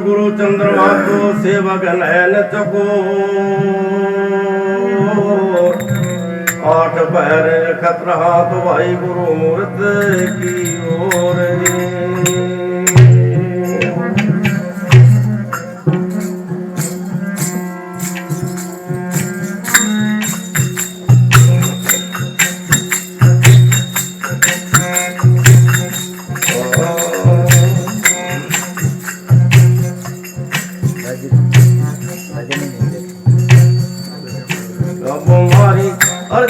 गुरु चंद्रमा को सेवक लैल चको आठ पैर खतरा तो भाई गुरु मूर्त की ओर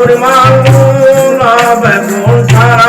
পরিমাণ বেগুন সারা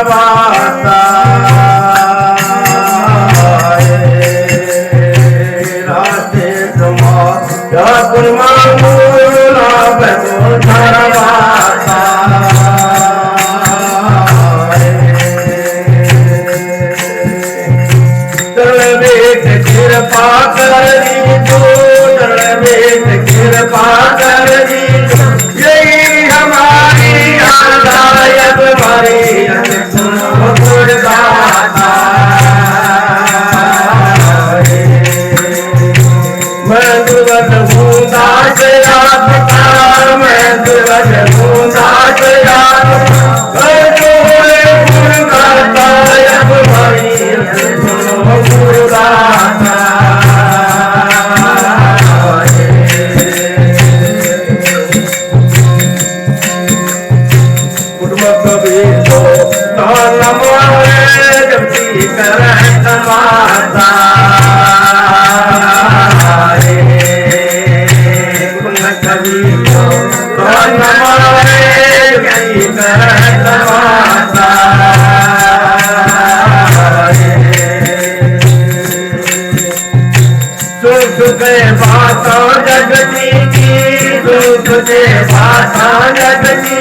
Baby.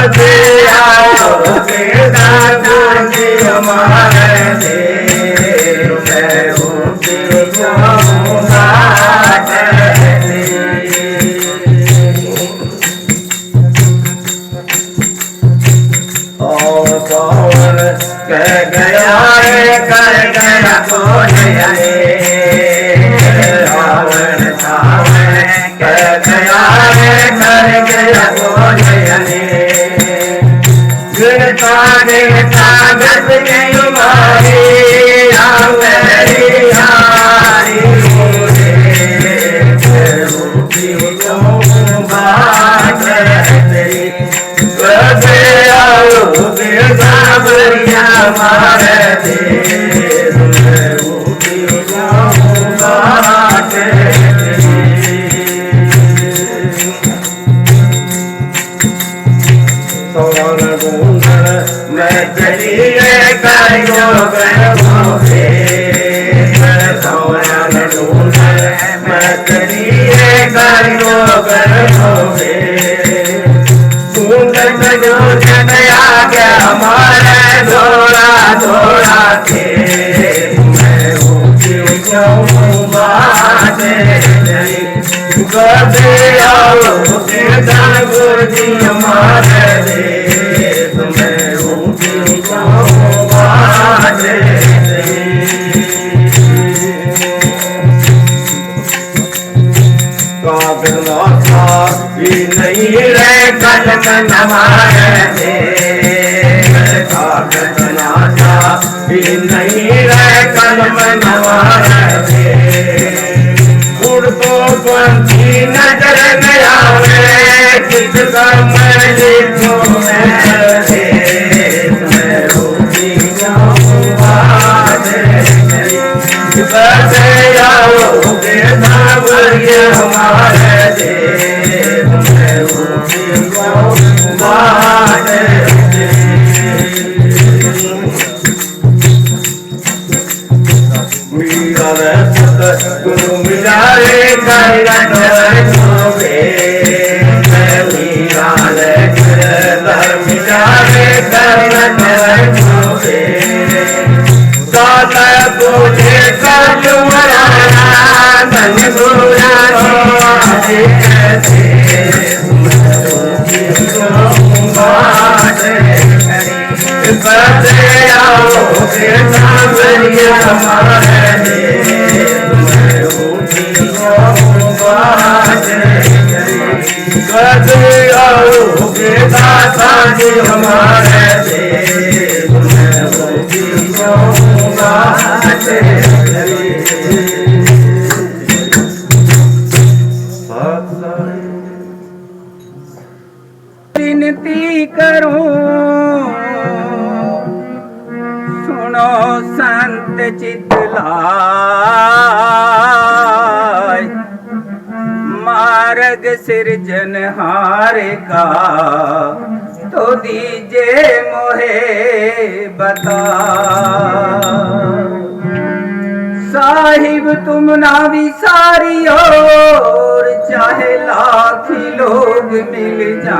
कदे आओ दादा जी हमारे गदे आओ कीर्तन गुरुजी हमारे देश में ऊँची नहीं रे कल हमारे नहीं रे हमारे कोणती नजर न यावे तिथ समजे तू बसे आओ आओ बेटा साजी हमारे सिरजनहार का तो दीजे मोहे बता। साहिब, तुम ना विसारी और चाहे लाख लोग मिल जाए।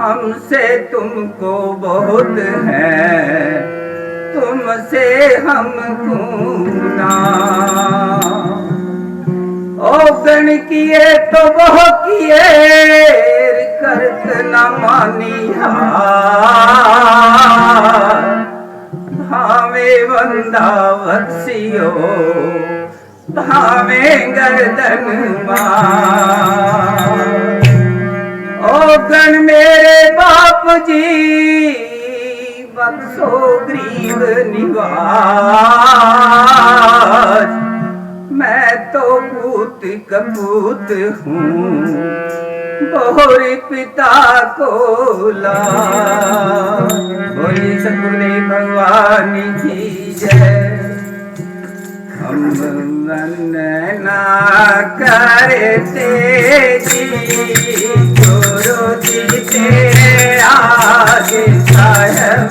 हमसे तुमको बहुत है, तुमसे हम ना ओ गण किए तो वह किए करत न मानी हार भावे बंदा बख्शियो भावे गर्दन मार ओ गण मेरे बाप जी बख्शो गरीब निवाज मैं तो पूत कपूत हूँ। बोर पिता को ला। बोली सतगुरुदेव भगवान की जय। हम वंदना करते जी गुरु जी तेरे आगे साहेब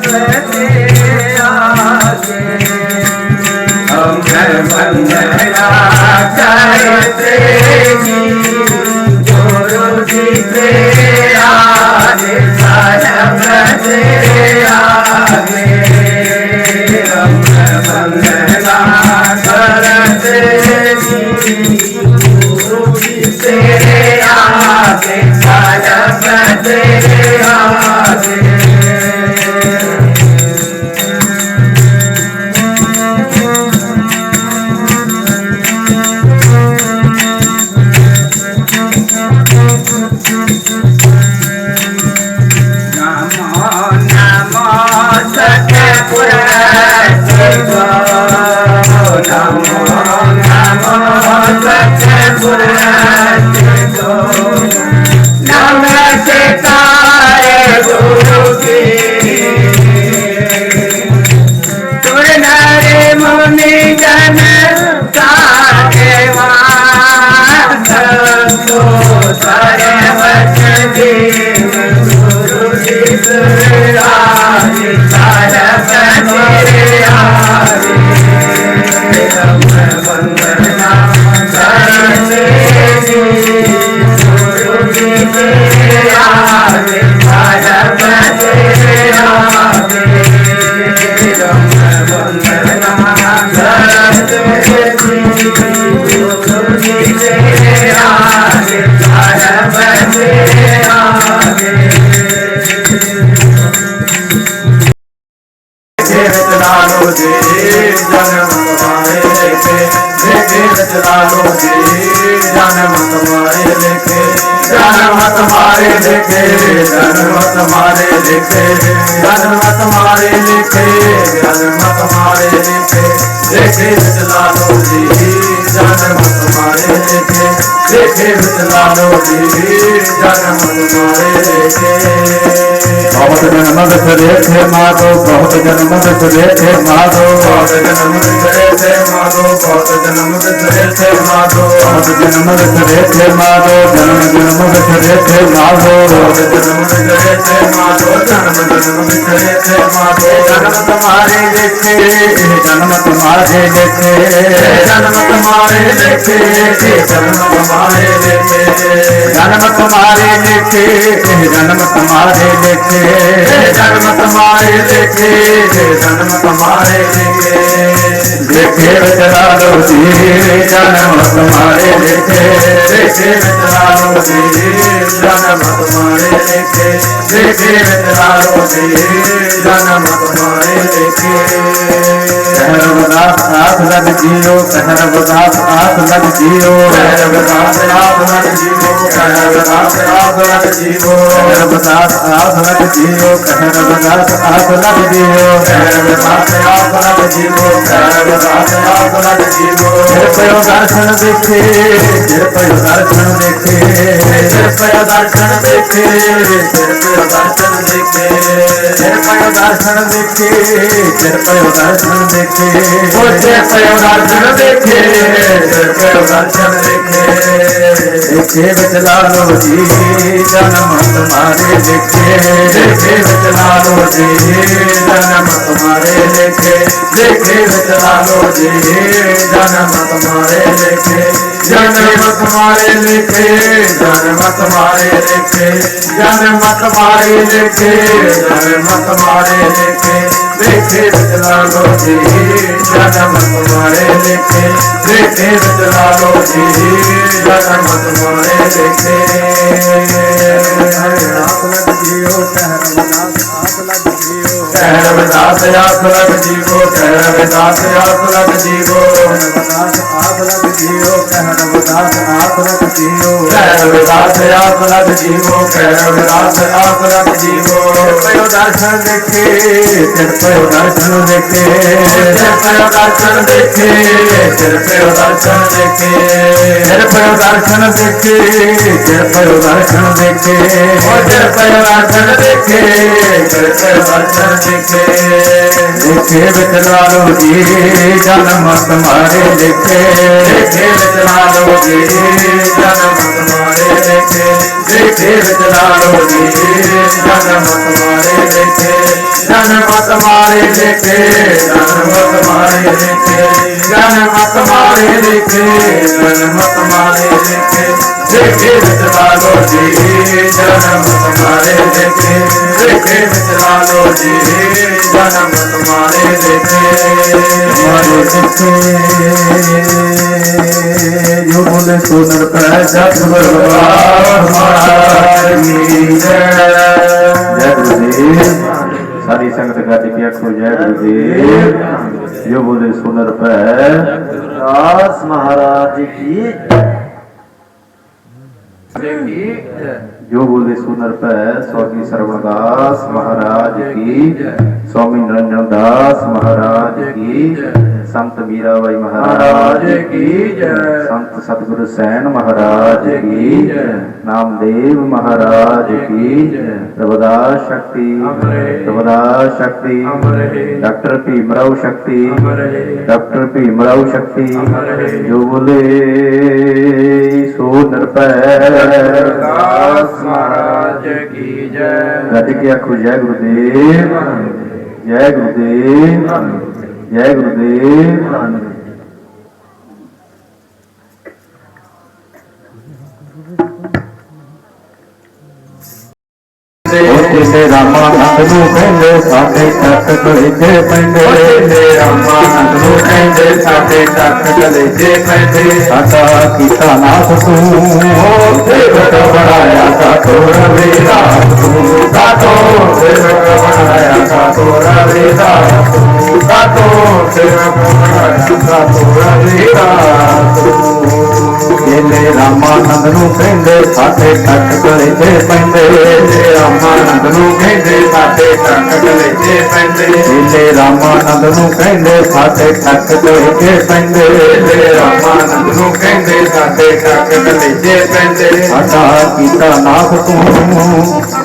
देखे मितलालो जी जन मत मारे देखे देखे मितलालो जी जन मत मारे देखे। बहुत जन्म देखे मारो बहुत जन्म देखे मारो बहुत जन्म देखे मारो बहुत जन्म देखे मारो बहुत जन्म देखे मारो जन्म जन्म देखे मारो बहुत जन्म देखे मारो जन्म जन्म देखे मारो जन्म तुम्हारे देखे जन्म तुम ਮਾਰੇ ਦੇਖੇ, ਜਨਮਤ ਮਾਰੇ ਦੇਖੇ ਜਨਮ ਮਾਰੇ ਦੇਖੇ। ਜਨਮਤ ਮਾਰੇ ਦੇਖੇ ਜਨਮਤ ਮਾਰੇ ਦੇਖੇ ਜਨਮਤ देखे जन्म तुम्हारे लो जी जन्म तुम्हारे देखे देखे चला लो जी जन्म तुम्हारे देखे देखे लो जी जन्म तुम्हारे देखे आस लग जियो कहरवदास आस लग जियो कहरवदास आस लग जियो कृपयो दर्शन देखे कृपयो दर्शन देखे कृपयो दर्शन देखे कृपयो दर्शन देखे कृपयो दर्शन देखे कृपयो दर्शन देखे ओ कृपयो दर्शन देखे कृपयो दर्शन देखे देखे बचला लो जी जन्म तुम्हारे देखे देखे बचला लो जी जन्म तुम्हारे देखे देखे बचला लो जी जन्म तुम्हारे देखे जन्म तुम्हारे लिखे जन्म तुम्हारे लिखे जन्म तुम्हारे लिखे जन्म तुम्हारे लिखे देखे बचला लो जी जन्म तुम्हारे लिखे देखे बचला लो जी जन्म तुम्हारे लिखे कहर विदास आख लग जीवो कहर विदास आख लग जीवो विदास आख विदास आख लग जीवो कहर विदास आख लग जीवो कहर विदास आख लग जीवो तयो दर्शन देखे तयो दर्शन देखे तयो दर्शन देखे तयो दर्शन देखे तयो दर्शन देखे तयो दर्शन देखे दर्शन देखे तयो दर्शन देखे देखे बिचला जी, जन्म तुम्हारे देखे देखे बिचला लो जी, जन्म तुम्हारे देखे देखे बिचला लो जी, जन्म तुम्हारे देखे जन्म तुम्हारे लेखे, जन्म तुम्हारे लेखे। जन्म तुम्हारे लेखे, जन्म तुम्हारे लेखे। लेखे चला लो जी, जन्म तुम्हारे लेखे। लेखे चला लो जी जन्म तुम्हारे देते तुम्हारे देते जो बोले सुनर पर जप सारी संगत का दिव्या खो जय गुरुदेव जो बोले सुनर पर महाराज की ਜੋ ਬੋਲੇ ਸੋ ਨਰ ਪੈ ਸੋਜੀ ਸਰਵਣ ਦਾਸ ਮਹਾਰਾਜ ਕੀ ਸਵਾਮੀ ਨਿਰੰਜਨ ਦਾਸ ਮਹਾਰਾਜ ਕੀ ਸੰਤ ਵੀਰਾਬਾਈ ਮਹਾਰਾਜ ਕੀ ਜੈ ਸੰਤ ਸਤਿਗੁਰੂ ਸੈਨ ਮਹਾਰਾਜ ਕੀ ਜੈ ਨਾਮਦੇਵ ਮਹਾਰਾਜ ਕੀ ਜੈ ਰਵਦਾਸ ਸ਼ਕਤੀ ਰਵਦਾਸ ਸ਼ਕਤੀ ਡਾਕਟਰ ਭੀਮਰਾਓ ਸ਼ਕਤੀ ਡਾਕਟਰ ਭੀਮਰਾਓ ਸ਼ਕਤੀ ਜੋ ਬੋਲੇ ਸੋ ਨਰ ਪੈ ਦਾਸ ਕੀ ਜੈ ਗੱਜ ਕੇ ਆਖੋ ਜੈ ਗੁਰਦੇਵ ਜੈ ਗੁਰਦੇਵ ਜੈ ਗੁਰਦੇਵ कृष्ण रामानंद नु कहले साथे तक कले जे पंडे कृष्ण रामानंद नु कहले साथे तक कले जे पंडे साता किता नाथ तू ओ देवत बनाया सा तोरा वेदा तू सातो देवत बनाया सा तोरा वेदा तू सातो देवत बनाया सा तोरा वेदा तू ਰਾਮਾਨੰਦ ਨੂੰ ਕਹਿੰਦੇ ਸਾਡੇ ਤੱਕ ਕਲੇਜੇ ਪੈਂਦੇ ਤੇ ਰਾਮਾਨੰਦ ਨੂੰ ਕਹਿੰਦੇ ਸਾਡੇ ਤੱਕ ਕਲੇਜੇ ਪੈਂਦੇ ਇਹਨੇ ਰਾਮਾਨੰਦ ਨੂੰ ਕਹਿੰਦੇ ਸਾਡੇ ਤੱਕ ਕਲੇਜੇ ਪੈਂਦੇ ਤੇ ਰਾਮਾਨੰਦ ਨੂੰ ਕਹਿੰਦੇ ਸਾਡੇ ਤੱਕ ਕਲੇਜੇ ਪੈਂਦੇ ਸਾਡਾ ਕੀਤਾ ਨਾਥ ਤੂੰ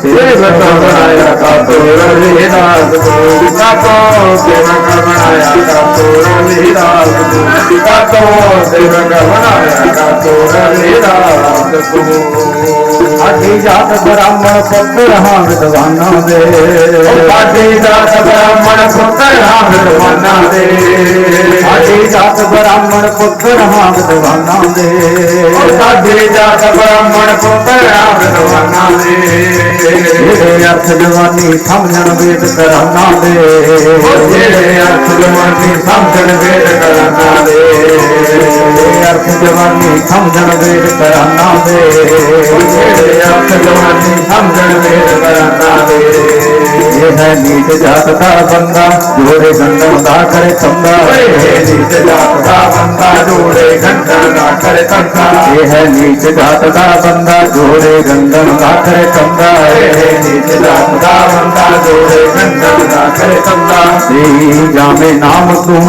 ਸੇਵਕ ਬਣਾਇਆ ਕਾਤੋ ਰਵਿਦਾਸ ਤੂੰ ਕਾਤੋ ਸੇਵਕ ਬਣਾਇਆ ਕਾਤੋ ਰਵਿਦਾਸ ਤੂੰ ਕਾਤੋ ਸੇਵਕ ਬਣਾਇਆ रात ब्राह्मण पुत्र हम विद्वाना दे ब्राह्मण पुत्र हम विद्वाना दे ब्राह्मण ਬ੍ਰਾਹਮਣ ਪੁੱਤਰ ਹਾਂ ਵਿਦਵਾਨਾਂ ਦੇ ਸਾਡੀ ਦਾਤ ਬ੍ਰਾਹਮਣ ਪੁੱਤਰ ਹਾਂ ਵਿਦਵਾਨਾਂ ਦੇ ਜਿਹੜੇ ਅਰਥ ਜਵਾਨੀ ਸਮਝਣ ਵੇਦ ਕਰਾਨਾਂ ਦੇ ਜਿਹੜੇ ਅਰਥ ਜਮਾਨੀ ਸਮਝਣ ਵੇਦ ਕਰਾਨਾ ਦੇ ਜਿਹੜੇ ਅਰਥ ਜਵਾਨੀ ਸਮਝਣ ਵੇਦ ਕਰਾਨਾਂ ਦੇ ਜਿਹੜੇ ਅਰਥ ਜਮਾਨੀ ਸਮਝਣ ਵੇਦ ਕਰਾਨਾ ਦੇ ਇਹ ਹੈ ਨੀਚ ਜਾਤ ਦਾ ਬੰਦਾ ਜੋੜੇ ਗੰਡਮ ਦਾ ਕਰੇ ਚੰਗਾ ਓਏ ਨੀਚ ਜਾਤ ਦਾ ਬੰਦਾ बंदा जोड़े गंगन राखर कंदा ये है नीच जात का बंदा जोड़े गंगन राखर कंदा ये है नीच जात का बंदा जोड़े गंगन राखर कंदा ये जामे नाम तू।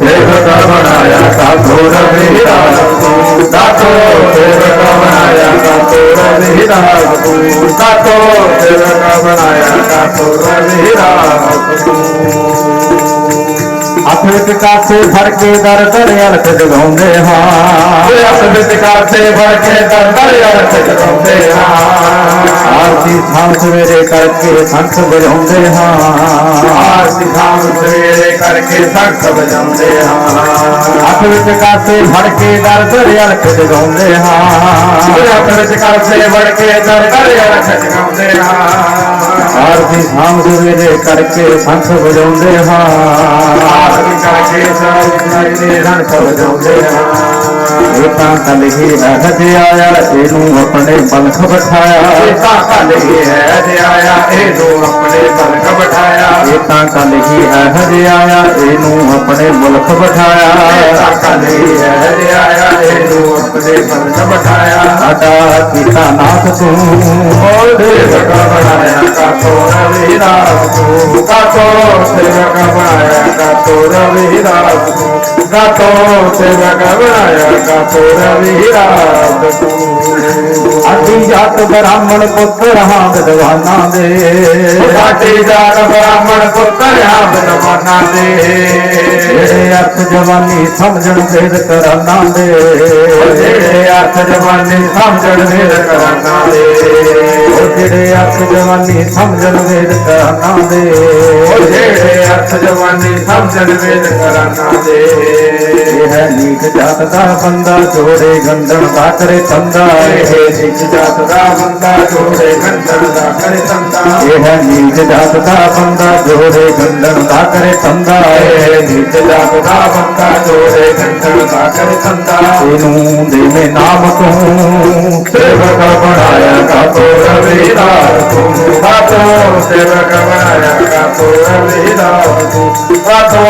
देवता बनाया का घोर मेरा तू। दातो देवता बनाया का घोर मेरा तू। दातो देवता बनाया का घोर मेरा तू। ਹੱਥ ਵਿੱਚ ਕਾਸੇ ਫੜ ਕੇ ਦਰ ਦਰ ਅਲਖ ਜਗਾਉਂਦੇ ਹਾਂ ਓਏ ਹੱਥ ਵਿੱਚ ਕਾਸੇ ਫੜ ਕੇ ਦਰਦਰ ਅਰਥ ਜਗਾਉਂਦੇ ਹਾਂ ਆਰਤੀ ਥਾਂ ਸਵੇਰੇ ਕਰਕੇ ਸੰਖ ਵਜਾਉਂਦੇ ਹਾਂ ਆਰਤੀ ਸ਼ਾਮ ਸਵੇਰੇ ਕਰਕੇ ਸੰਖ ਵਜਾਉਂਦੇ ਹਾਂ ਹੱਥ ਵਿੱਚ ਕਾਸੇ ਫੜ ਕੇ ਦਰ ਦਰ ਅਲਖ ਜਗਾਉਂਦੇ ਹਾਂ ਓਏ ਹੱਥ ਵਿੱਚ ਕਾਸੇ ਫੜ ਕੇ ਦਰਦਰ ਅਰਥ ਜਗਾਉਂਦੇ ਹਾਂ ਆਰਤੀ ਥਾਂ ਸਵੇਰੇ ਕਰਕੇ ਸੰਖ ਵਜਾਉਂਦੇ ਹਾਂ रण सब जोगे हाँ कल ही रह आया एनू अपने बलख बठाया कल ही रह आया एनू अपने बलख बठाया कल ही रह आया एनू अपने मुल्ख बठाया कल ही रह आया एनू अपने बलख बठाया अदा पिता नाथ तू जगह बनाया का तो रवि नाथ तू का तो जगह बनाया का ਸੇਵਕ ਬਣਾਇਆ ਕਾਤੋ ਰਵਿਦਾਸ ਤੂੰ ਕਾਤੋ ਸੇਵਕ ਜਾਤ ਬ੍ਰਾਹਮਣ ਪੁੱਤਰ ਹਾਂ ਵਿਦਵਾਨਾਂ ਦੇ ਸਾਡੀ ਜਾਤ ਬ੍ਰਾਹਮਣ ਪੁੱਤਰ ਆ ਬਨਵਾਨਾਂ ਦੇ ਜਿਹੜੇ ਅਰਥ ਜਵਾਨੀ ਸਮਝਣ ਵੇਦ ਕਰਾਨਾਂ ਦੇ ਜਿਹੜੇ ਅਰਥ ਜਵਾਨੀ ਸਮਝਣ ਵੇਦ ਕਰਾਨਾ ਦੇ ਜਿਹੜੇ ਅਰਥ ਜਵਾਨੀ ਸਮਝਣ ਵੇਦ ਕਹਨਾ ਦੇ ਜਿਹੜੇ ਅਰਥ ਜਵਾਨੀ ਸਮਝਣ ਵੇਦ ਕਰਾਨਾ ਦੇ ਇਹ ਹੈ ਨੀਚ ਜਾਤ ਦਾ ਬੰਦਾ ਜੋੜੇ ਗੰਡਣ ਦਾ ਕਰੇ ਤੰਦਾ ਇਹ ਨਿਜ ਜਾਤ ਦਾ ਬੰਦਾ ਜੋੜੇ ਗੰਢਣ ਦਾ ਕਰੇ ਸੰਤਾ ਇਹ ਹੈ ਨੀਚ ਜਾਤ ਦਾ ਬੰਦਾ ਜੋੜੇ ਗੰਡਣ ਦਾ ਕਰੇ ਤੰਦਾ ਇਹ ਨਿਜ ਜਾਤ ਦਾ ਬੰਦਾ ਜੋੜੇ ਗੰਢਣ ਦਾ ਕਰੇ ਸੰਤਾ ਇਹਨੂੰ ਦੇਵੇਂ ਨਾਮ ਤੂੰ ਸੇਵਕ ਬਣਾਇਆ ਕਾ ਤੋਰ ਰਵੀਦਾਸ ਤੂੰ ਸਾਤੋ ਸੇਵਕ ਬਣਾਇਆ ਕਾ ਤੋਰ ਰਵੀਦਾਸ ਤੂੰ ਸਾਤੋ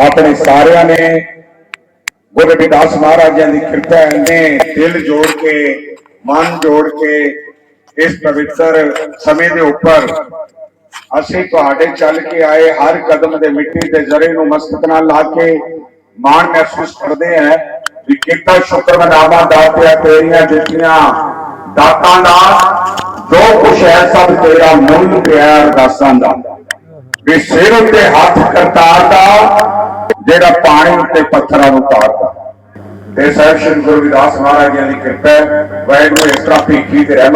ਆਪਣੇ ਸਾਰਿਆਂ ਨੇ ਗੁਰੂ ਰਵਿਦਾਸ ਮਹਾਰਾਜਾਂ ਦੀ ਕਿਰਪਾ ਨੇ ਦਿਲ ਜੋੜ ਕੇ, ਮਨ ਜੋੜ ਕੇ ਇਸ ਪਵਿੱਤਰ ਸਮੇਂ ਦੇ ਉੱਪਰ ਅਸੀਂ ਤੁਹਾਡੇ ਚੱਲ ਕੇ ਆਏ, ਹਰ ਕਦਮ ਦੇ ਮਿੱਟੀ ਦੇ ਜ਼ਰੇ ਨੂੰ ਮਸਤਕ ਨਾਲ ਲਾ ਕੇ ਮਾਣ ਮਹਿਸੂਸ ਕਰਦੇ ਹਾਂ ਵੀ ਕਿੰਨਾ ਸ਼ੁਕਰ ਮਨਾਵਾ ਦਾਤਿਆ ਤੇਰੀਆਂ ਦਿੱਤੀਆਂ ਦਾਤਾਂ ਦਾ, ਜੋ ਕੁਛ ਹੈ ਸਭ ਤੇਰਾ ਮੁੱਲ ਪਿਆਰ ਦਾਸਾਂ ਦਾ। ਵੀ ਸਿਰ ਉੱਤੇ ਹੱਥ ਕਰਤਾਰ ਦਾ ਜਿਹੜਾ ਪਾਣੀ ਉੱਤੇ ਪੱਥਰਾਂ ਨੂੰ ਤਾਰਦਾ। ਤੇ ਸਾਹਿਬ ਸ਼੍ਰੀ ਗੁਰੂ ਰਵਿਦਾਸ ਮਹਾਰਾਜ ਜੀ ਦੀ ਕਿਰਪਾ ਹੈ। ਵਾਹਿਗੁਰੂ ਇਸ ਤਰ੍ਹਾਂ ਭੀਖੀ ਤੇ ਰਹਿਮਤ